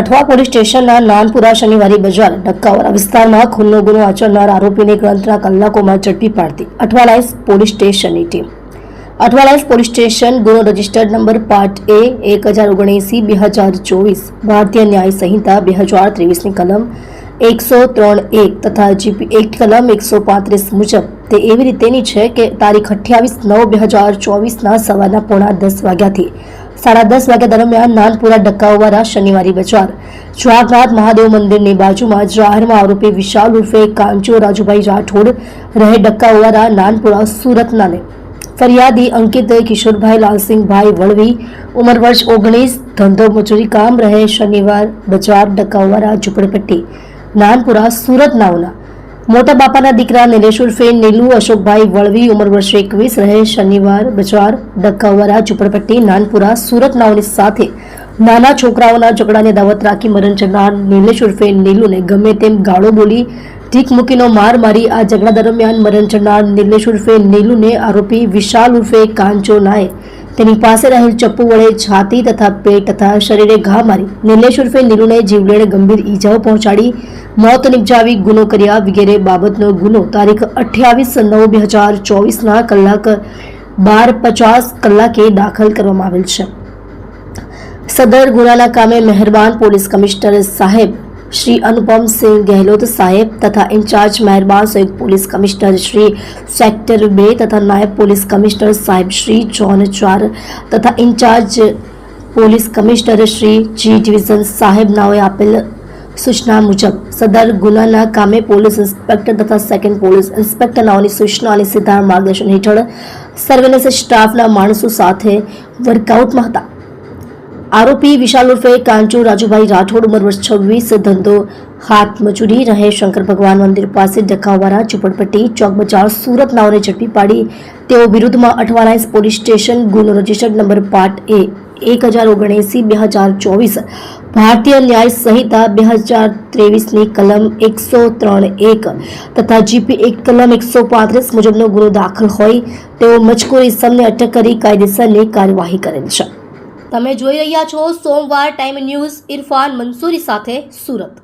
Athwa police સ્ટેશનના નાનપુરા શનિવારી બજાર ડક્કાવાળા વિસ્તારમાં ખૂનનો ગુનો આચરનાર આરોપીને ગણતરા કલાકોમાં ઝડપી પાડતી અઠવાલાઇન્સ પોલીસ સ્ટેશનની ટીમ. અઠવાલાઇન્સ પોલીસ સ્ટેશન ગુનો રજિસ્ટર્ડ નંબર પાર્ટ એ એક હજાર ઓગણએંસી બે હજાર ચોવીસ. ભારતીય ન્યાય સંહિતા બે હજાર ત્રેવીસની કલમ એકસો ત્રણ એક તથા જીપી એક કલમ એકસો પાંત્રીસ મુજબ તે એવી રીતેની છે કે તારીખ અઠ્યાવીસ નવ બે હજાર ચોવીસના સવારના પોણા દસ વાગ્યાથી સાડા દસ વાગ્યા દરમિયાન નાનપુરા ડક્કાઓવાળા શનિવારી બજાર. જવાહરનાથ મહાદેવ મંદિરની બાજુમાં જાહેરમાં આરોપી વિશાલ ઉર્ફે કાંચો રાજુભાઈ રાઠોડ રહે ડક્કાઓવાળા નાનપુરા સુરતનાને. ફરિયાદી અંકિત કિશોરભાઈ લાલસિંહભાઈ વળવી, ઉંમર વર્ષ ઓગણીસ, ધંધો મજૂરી કામ રહે શનિવાર બજાર ડકાવાળા ઝુંપડપટ્ટી. નાનપુરા સુરત નાઓના મોટા બાપાના દીકરા નિલેશ ઉર્ફે નીલુ, અશોકભાઈ વળવી, ઉંમર વર્ષ એકવીસ રહે શનિવાર, બજાર ડક્કાવરા ઝુંપડપટ્ટી, નાનપુરા, સુરત નાઓની સાથે નાના છોકરાઓના ઝઘડાને દાવત રાખી મરણ જનાર નિલેશ ઉર્ફે નીલુને ગમે તેમ ગાળો બોલી ઢીક મૂકીનો માર મારી આ ઝઘડા દરમિયાન મરણ જનાર નિલેશ ઉર્ફે નીલુને આરોપી વિશાલ ઉર્ફે કાંચો નાએ તેની પાસે રહેલ ચપ્પુ વડે છાતી તથા પેટ તથા શરીરે ઘા મારી નિલેશ ઉર્ફે નીલુને જીવલેણ ગંભીર ઈજાઓ પહોંચાડી મોત નિપજાવી ગુનો કર્યા વગેરે બાબતનો ગુનો તારીખ અઠ્યાવીસ નવ બે હજાર ચોવીસના કલાક બાર પચાસ કલાકે દાખલ કરવામાં આવેલ છે. સદર ગુનાના કામે મહેરબાન પોલીસ કમિશનર સાહેબ શ્રી અનુપમસિંહ ગહેલોત સાહેબ તથા ઇન્ચાર્જ મહેરબાન સંયુક્ત પોલીસ કમિશનર શ્રી સેક્ટર બે તથા નાયબ પોલીસ કમિશનર સાહેબ શ્રી જોન ચાર તથા in-charge police commissioner Shri G division સાહેબ નાઓએ આપેલ સૂચના મુજબ સદર ગુનાના કામે પોલીસ ઇન્સ્પેક્ટર તથા સેકન્ડ પોલીસ ઇન્સ્પેક્ટરનાઓની સૂચના અને સીધા માર્ગદર્શન હેઠળ સર્વેલન્સ સ્ટાફના માણસો સાથે વર્કઆઉટમાં હતા. આરોપી વિશાલ ઉર્ફે કાંચુ રાજુભાઈ રાઠોડ, ઉંમર વર્ષ છવ્વીસ, ધંધો, હાથ મજૂરી, રહે શંકર ભગવાન મંદિર પાસે ડખાવાળા ઝુંપડપટ્ટી, ચોક બજાર, સુરત નાઓને ઝડપી પાડી. તેઓ વિરુદ્ધમાં અઠવાલાઇન્સ પોલીસ સ્ટેશન ગુનો રજિસ્ટર્ડ નંબર પાર્ટ એ એક હજાર ઓગણએંસી, બે હજાર ચોવીસ ભારતીય ન્યાય સંહિતા બે હજાર ત્રેવીસની કલમ એકસો ત્રણ એક તથા જીપી એક કલમ એકસો પાંત્રીસ મુજબનો ગુનો દાખલ હોય તેઓ મજકૂર ઇસમને અટક કરી કાયદેસરની કાર્યવાહી કરેલ છે. તમે જોઈ રહ્યા છો સોમવાર ટાઈમ ન્યૂઝ ઇરફાન મંસૂરી સાથે સુરત.